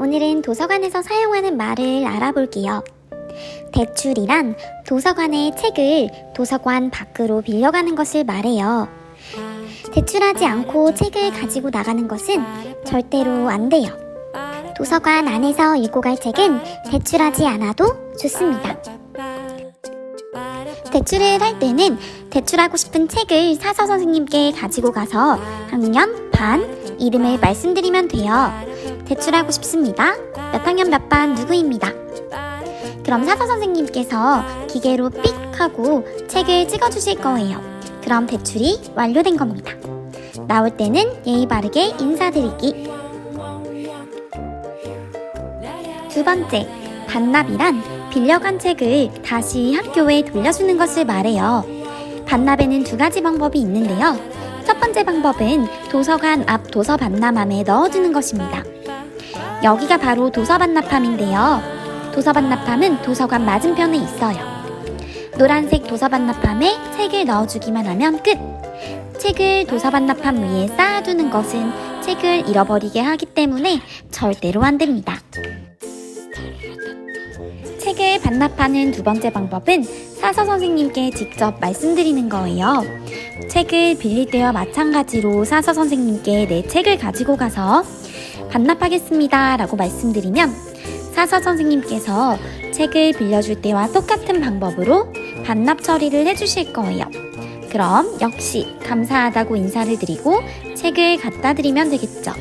오늘은 도서관에서 사용하는 말을 알아볼게요. 대출이란 도서관의 책을 도서관 밖으로 빌려가는 것을 말해요. 대출하지 않고 책을 가지고 나가는 것은 절대로 안 돼요. 도서관 안에서 읽고 갈 책은 대출하지 않아도 좋습니다. 대출을 할 때는 대출하고 싶은 책을 사서 선생님께 가지고 가서 학년, 반, 이름을 말씀드리면 돼요. 대출하고 싶습니다. 몇 학년 몇 반 누구입니다. 그럼 사서 선생님께서 기계로 삑 하고 책을 찍어주실 거예요. 그럼 대출이 완료된 겁니다. 나올 때는 예의 바르게 인사드리기. 두 번째, 반납이란 빌려간 책을 다시 학교에 돌려주는 것을 말해요. 반납에는 두 가지 방법이 있는데요. 첫 번째 방법은 도서관 앞 도서 반납함에 넣어주는 것입니다. 여기가 바로 도서 반납함인데요. 도서 반납함은 도서관 맞은편에 있어요. 노란색 도서 반납함에 책을 넣어주기만 하면 끝! 책을 도서 반납함 위에 쌓아두는 것은 책을 잃어버리게 하기 때문에 절대로 안 됩니다. 책을 반납하는 두 번째 방법은 사서 선생님께 직접 말씀드리는 거예요. 책을 빌릴 때와 마찬가지로 사서 선생님께 내 책을 가지고 가서 반납하겠습니다 라고 말씀드리면 사서 선생님께서 책을 빌려줄 때와 똑같은 방법으로 반납 처리를 해주실 거예요. 그럼 역시 감사하다고 인사를 드리고 책을 갖다 드리면 되겠죠.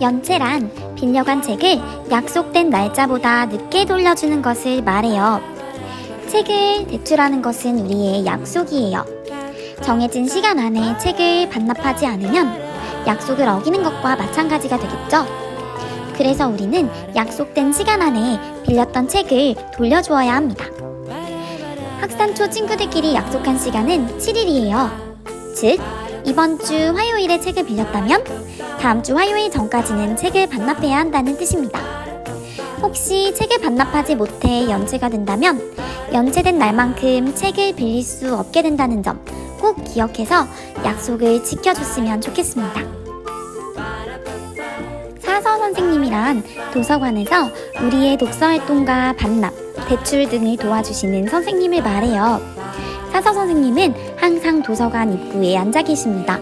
연체란 빌려간 책을 약속된 날짜보다 늦게 돌려주는 것을 말해요. 책을 대출하는 것은 우리의 약속이에요. 정해진 시간 안에 책을 반납하지 않으면 약속을 어기는 것과 마찬가지가 되겠죠. 그래서 우리는 약속된 시간 안에 빌렸던 책을 돌려주어야 합니다. 학산초 친구들끼리 약속한 시간은 7일이에요. 즉, 이번 주 화요일에 책을 빌렸다면 다음 주 화요일 전까지는 책을 반납해야 한다는 뜻입니다. 혹시 책을 반납하지 못해 연체가 된다면 연체된 날만큼 책을 빌릴 수 없게 된다는 점 꼭 기억해서 약속을 지켜줬으면 좋겠습니다. 사서 선생님이란 도서관에서 우리의 독서 활동과 반납, 대출 등을 도와주시는 선생님을 말해요. 사서 선생님은 항상 도서관 입구에 앉아 계십니다.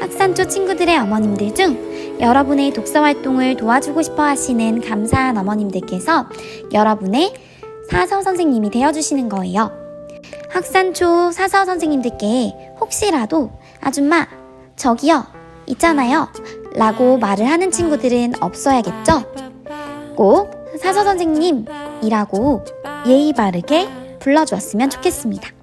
학산초 친구들의 어머님들 중 여러분의 독서 활동을 도와주고 싶어 하시는 감사한 어머님들께서 여러분의 사서 선생님이 되어주시는 거예요. 학산초 사서 선생님들께 혹시라도 아줌마, 저기요, 있잖아요. 라고 말을 하는 친구들은 없어야겠죠? 꼭 사서 선생님이라고 예의 바르게 불러주었으면 좋겠습니다.